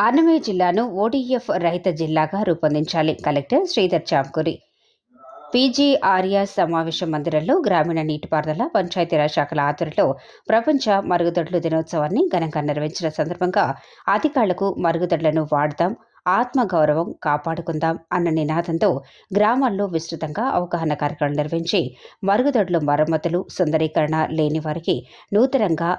అన్నమయ్య జిల్లాను ఓడీఎఫ్ రహిత జిల్లాగా రూపొందించాలి. కలెక్టర్ శ్రీధర్ చాంకూరి పీజీఆర్యా సమావేశ మందిరంలో గ్రామీణ నీటిపారుదల పంచాయతీరాజ్ శాఖల ఆధ్వర్యంలో ప్రపంచ మరుగుదొడ్లు దినోత్సవాన్ని ఘనంగా నిర్వహించిన సందర్భంగా అధికారులకు మరుగుదొడ్లను వాడదాం ఆత్మగౌరవం కాపాడుకుందాం అన్న నినాదంతో గ్రామాల్లో విస్తృతంగా అవగాహన కార్యక్రమం నిర్వహించి మరుగుదొడ్లు మరమ్మతులు సుందరీకరణ లేని వారికి నూతనంగా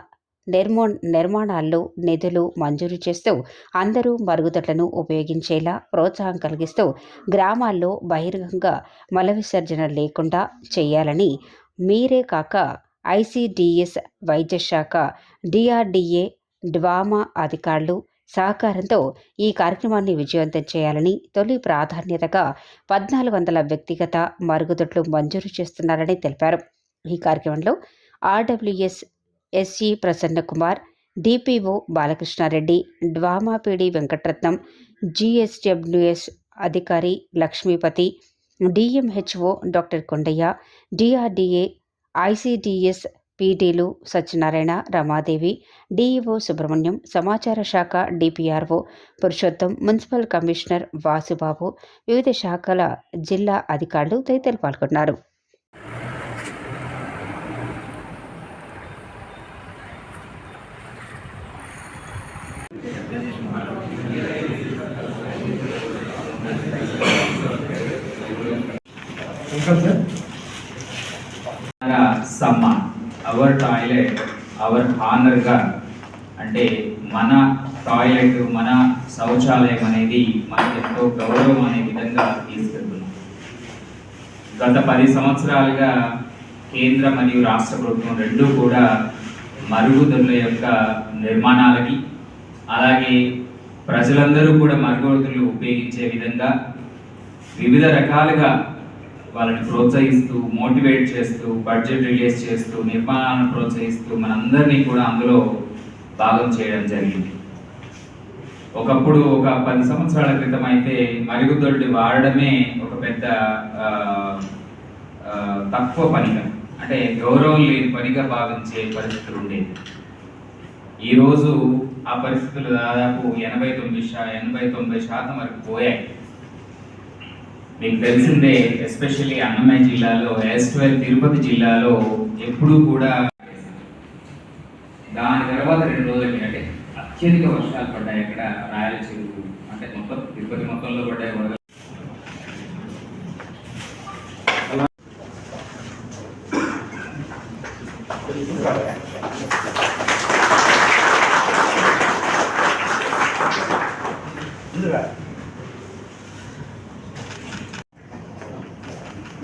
నిర్మో నిర్మాణాల్లో నిధులు మంజూరు చేస్తూ అందరూ మరుగుదొడ్లను ఉపయోగించేలా ప్రోత్సాహం కలిగిస్తూ గ్రామాల్లో బహిరంగంగా మల విసర్జన లేకుండా చేయాలని మీరే కాక ఐసిడిఎస్ వైద్య శాఖ డిఆర్డిఏ డ్వామా అధికారులు సహకారంతో ఈ కార్యక్రమాన్ని విజయవంతం చేయాలని తొలి ప్రాధాన్యతగా పద్నాలుగు వందల వ్యక్తిగత మరుగుదొడ్లు మంజూరు చేస్తున్నారని తెలిపారు. ఈ కార్యక్రమంలో RWS SE Prasannakumar DPO Balakrishnareddy DWMA PD Venkataratnam GSWS అధికారి Lakshmipathi DMHO doctor Kondaiah DRDA ICDS పీటీలు Satyanarayana Ramadevi DEO Subrahmanyam సమాచార శాఖ DPRO Purushottam municipal commissioner Vasubabu వివిధ శాఖల జిల్లా అధికారులు తదితరులు పాల్గొన్నారు. సమ్మాన్ అవర్ టాయిలెట్ అవర్ హానర్గా అంటే మన టాయిలెట్ మన శౌచాలయం అనేది మనకు ఎంతో గౌరవం అనే విధంగా తీసుకెళ్తున్నాం. గత పది సంవత్సరాలుగా కేంద్ర మరియు రాష్ట్ర ప్రభుత్వం రెండూ కూడా మరుగుదొడ్ల యొక్క నిర్మాణాలకి అలాగే ప్రజలందరూ కూడా మరుగుదొడ్లు ఉపయోగించే విధంగా వివిధ రకాలుగా వాళ్ళని ప్రోత్సహిస్తూ మోటివేట్ చేస్తూ బడ్జెట్ రిలీజ్ చేస్తూ నిర్మాణాలను ప్రోత్సహిస్తూ మనందరినీ కూడా అందులో భాగం చేయడం జరిగింది. ఒకప్పుడు ఒక పది సంవత్సరాల క్రితం అయితే మరుగుదొడ్డి వాడడమే ఒక పెద్ద తక్కువ పనిగా అంటే గౌరవం లేని పనిగా భావించే పరిస్థితులు ఉండేది ఈరోజు ఆ పరిస్థితులు దాదాపు ఎనభై తొమ్మిది శా ఎనభై తొంభై శాతం వరకు పోయాయి. మీకు తెలిసిందే ఎస్పెషల్లీ అన్నమయ్య జిల్లాలో ఎస్ట్వెల్ తిరుపతి జిల్లాలో ఎప్పుడూ కూడా దాని తర్వాత రెండు రోజులకి అంటే అత్యధిక వర్షాలు పడ్డాయి అక్కడ రాయలసీమ అంటే మొత్తం తిరుపతి మొత్తంలో పడ్డాయి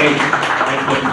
cây tay quân